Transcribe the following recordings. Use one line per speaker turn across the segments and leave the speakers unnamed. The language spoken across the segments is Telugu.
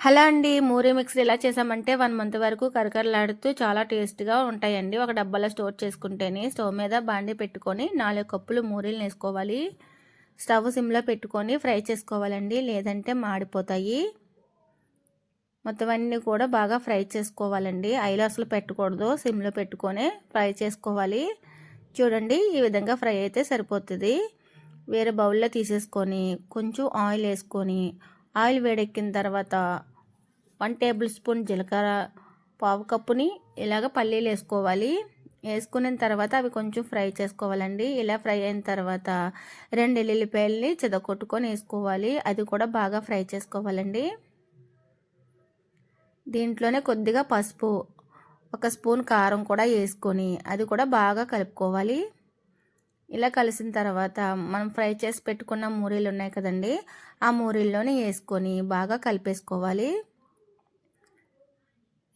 హలో అండి మూరీ మిక్స్డ్ ఎలా చేసామంటే వన్ మంత్ వరకు కరకరలాడుతూ చాలా టేస్ట్గా ఉంటాయండి. ఒక డబ్బాలో స్టోర్ చేసుకుంటేనే స్టవ్ మీద బాండి పెట్టుకొని నాలుగు కప్పులు మూరీలు వేసుకోవాలి స్టవ్ సిమ్లో పెట్టుకొని ఫ్రై చేసుకోవాలండి. లేదంటే మాడిపోతాయి. మొత్తం అన్నీ కూడా బాగా ఫ్రై చేసుకోవాలండి. ఐలో అసలు పెట్టకూడదు. సిమ్లో పెట్టుకొని ఫ్రై చేసుకోవాలి. చూడండి ఈ విధంగా ఫ్రై అయితే సరిపోతుంది. వేరే బౌల్లో తీసేసుకొని కొంచెం ఆయిల్ వేసుకొని ఆయిల్ వేడెక్కిన తర్వాత వన్ టేబుల్ స్పూన్ జీలకర్ర పావు కప్పుని ఇలాగ పల్లీలు వేసుకోవాలి. వేసుకున్న తర్వాత అవి కొంచెం ఫ్రై చేసుకోవాలండి. ఇలా ఫ్రై అయిన తర్వాత రెండు ఎల్లుల్లిపాయలని చెదకొట్టుకొని వేసుకోవాలి. అది కూడా బాగా ఫ్రై చేసుకోవాలండి. దీంట్లోనే కొద్దిగా పసుపు ఒక స్పూన్ కారం కూడా వేసుకొని అది కూడా బాగా కలుపుకోవాలి. ఇలా కలిసిన తర్వాత మనం ఫ్రై చేసి పెట్టుకున్న మూరీలు ఉన్నాయి కదండి ఆ మూరీల్లోనే వేసుకొని బాగా కలిపేసుకోవాలి.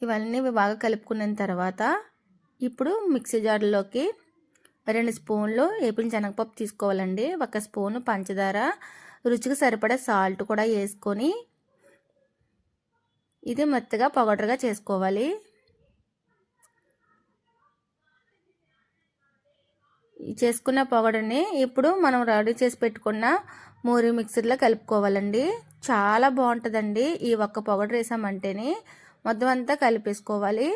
ఇవన్నీ బాగా కలుపుకున్న తర్వాత ఇప్పుడు మిక్సీ జార్లోకి రెండు స్పూన్లు ఏపిన శనగపప్పు తీసుకోవాలండి. ఒక స్పూను పంచదార రుచికి సరిపడే సాల్ట్ కూడా వేసుకొని ఇది మెత్తగా పౌడర్గా చేసుకోవాలి. చేసుకున్న పొగడని ఇప్పుడు మనం రెడీ చేసి పెట్టుకున్న మూరి మిక్సర్లో కలుపుకోవాలండి. చాలా బాగుంటుందండి ఈ ఒక్క పొగడ వేసామంటేనే మొత్తం అంతా కలిపేసుకోవాలి.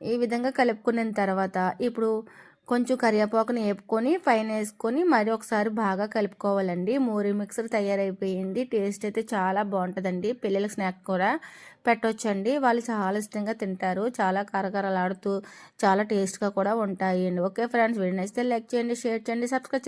ఈ విధంగా కలుపుకున్న తర్వాత ఇప్పుడు కొంచెం కరివేపాకుని వేపుకొని పైన వేసుకొని మరి ఒకసారి బాగా కలుపుకోవాలండి. మూరి మిక్సర్ తయారైపోయింది. టేస్ట్ అయితే చాలా బాగుంటుందండి. పిల్లల స్నాక్ కూడా పెట్టొచ్చండి. వాళ్ళు చాలా ఇష్టంగా తింటారు. చాలా కరకరలాడుతూ చాలా టేస్ట్గా కూడా ఉంటాయి ఓకే ఫ్రెండ్స్ వీడియో నచ్చితే లైక్ చేయండి షేర్ చేయండి సబ్స్క్రైబ్